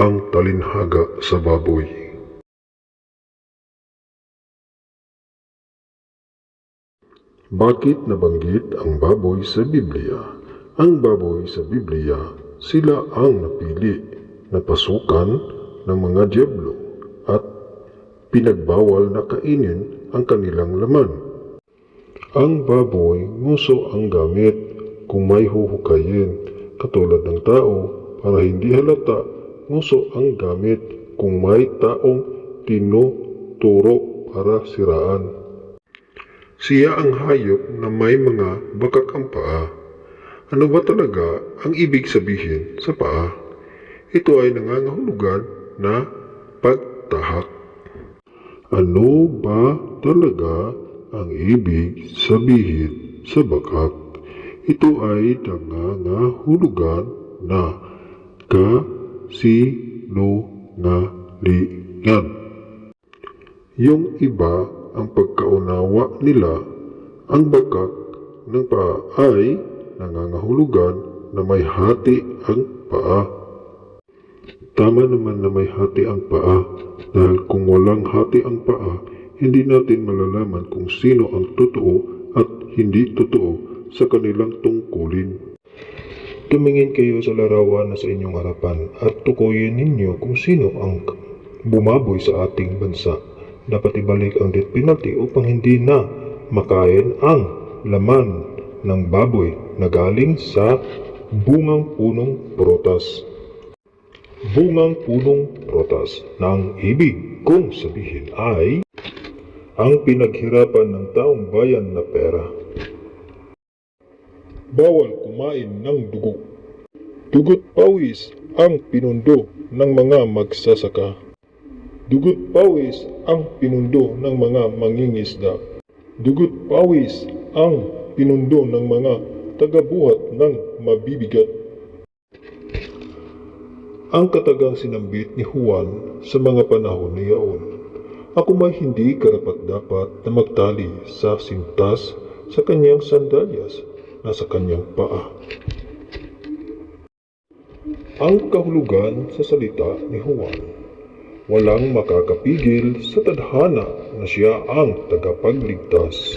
ang talinhaga sa baboy. Bakit nabanggit ang baboy sa Biblia? Ang baboy sa Biblia, sila ang napili na pasukan ng mga dyablo at pinagbawal na kainin ang kanilang laman. Ang baboy, nguso ang gamit kung may huhukayin, katulad ng tao para hindi halata, nguso ang gamit kung may taong tinuturo para siraan. Siya ang hayop na may mga bakak ang paa. Ano ba talaga ang ibig sabihin sa paa? Ito ay nangangahulugan na pagtahak. Ano ba talaga ang ibig sabihin sa bakak? Ito ay nangangahulugan na kasinungalingan. Yung iba ang pagkaunawa nila, ang bakak ng paa ay nangangahulugan na may hati ang paa. Tama naman na may hati ang paa dahil kung walang hati ang paa, hindi natin malalaman kung sino ang totoo at hindi totoo sa kanilang tungkulin. Tumingin kayo sa larawan na sa inyong harapan at tukuyin ninyo kung sino ang bumaboy sa ating bansa. Dapat ibalik ang death penalty upang hindi na makain ang laman ng baboy na galing sa bungang punong prutas. Bungang punong prutas na ang ibig kong sabihin ay ang pinaghirapan ng taong bayan na pera. Bawal kumain ng dugo. Dugot pawis ang pinundo ng mga magsasaka. Dugot pawis ang pinundo ng mga mangingisda. Dugot pawis ang pinundo ng mga tagabuhat ng mabibigat. Ang katagang sinambit ni Juan sa mga panahon ni Yaon. Ako may hindi karapat-dapat na magtali sa sintas sa kanyang sandalyas na sa kanyang paa. Ang kahulugan sa salita ni Juan. Walang makakapigil sa tadhana na siya ang tagapagligtas.